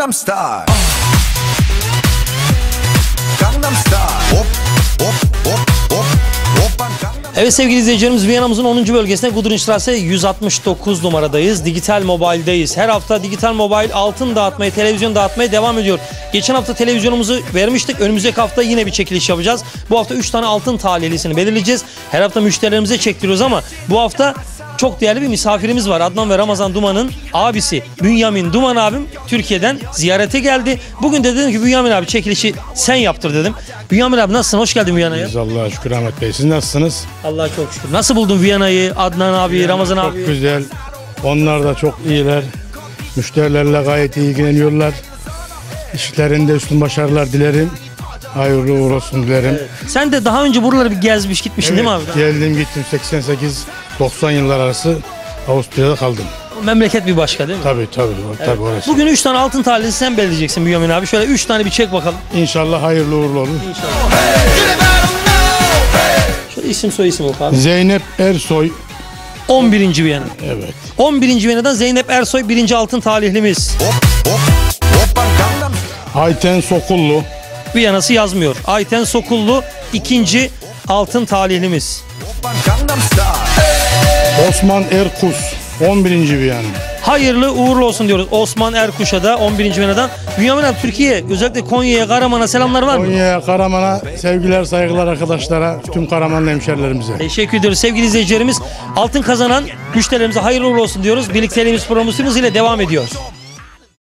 Gangnam Style. Gangnam Style. Hop hop hop hop. Evet sevgili izleyicilerimiz Viyana'mızın 10. bölgesinde Gudrunstrasse 169 numaradayız. Dijital Mobile'dayız. Her hafta Dijital Mobile altın dağıtmaya, televizyon dağıtmaya devam ediyor. Geçen hafta televizyonumuzu vermiştik. Önümüzdeki hafta yine bir çekiliş yapacağız. Bu hafta 3 tane altın talihlisini belirleyeceğiz. Her hafta müşterilerimize çektiriyoruz ama bu hafta çok değerli bir misafirimiz var. Adnan ve Ramazan Duman'ın abisi Bünyamin Duman abim Türkiye'den ziyarete geldi. Bugün de dedim ki Bünyamin abi çekilişi sen yaptır dedim. Bünyamin abi nasılsın? Hoş geldin Viyana'ya. Biz Allah'a şükür Ahmet Bey. Siz nasılsınız? Allah'a çok şükür. Nasıl buldun Viyana'yı, Adnan abi, Ramazan çok abi? güzel. Onlar da çok iyiler. Müşterilerle gayet iyi ilgileniyorlar. İşlerinde üstün başarılar dilerim. Hayırlı uğurlu olsun dilerim. Sen de daha önce buraları bir gezmiş gitmişsin değil mi abi? Geldim gittim 88-90 yıllar arası Avusturya'da kaldım. Memleket bir başka değil mi? Tabii tabii. tabii orası. Bugün 3 tane altın talihlisi sen belirleyeceksin Bünyamin abi. Şöyle 3 tane bir çek bakalım. İnşallah hayırlı uğurlu olur. Şöyle isim soy isim oku abi. Zeynep Ersoy. 11. Viyana. Evet. 11. Viyana'dan Zeynep Ersoy 1. altın talihlimiz. Ayten Sokullu. Viyana'sı yazmıyor. Ayten Sokullu 2. altın talihlimiz. Osman Erkus. 11. Viyana. Hayırlı uğurlu olsun diyoruz Osman Erkuş'a da 11. Viyana'dan. Bünyamin abi Türkiye özellikle Konya'ya, Karaman'a selamlar var mı? Konya'ya, Karaman'a sevgiler, saygılar arkadaşlara, tüm Karamanlı hemşerilerimize. Teşekkür ediyoruz sevgili izleyicilerimiz. Altın kazanan müşterilerimize hayırlı uğurlu olsun diyoruz. Birlikteliğimiz programımız ile devam ediyor.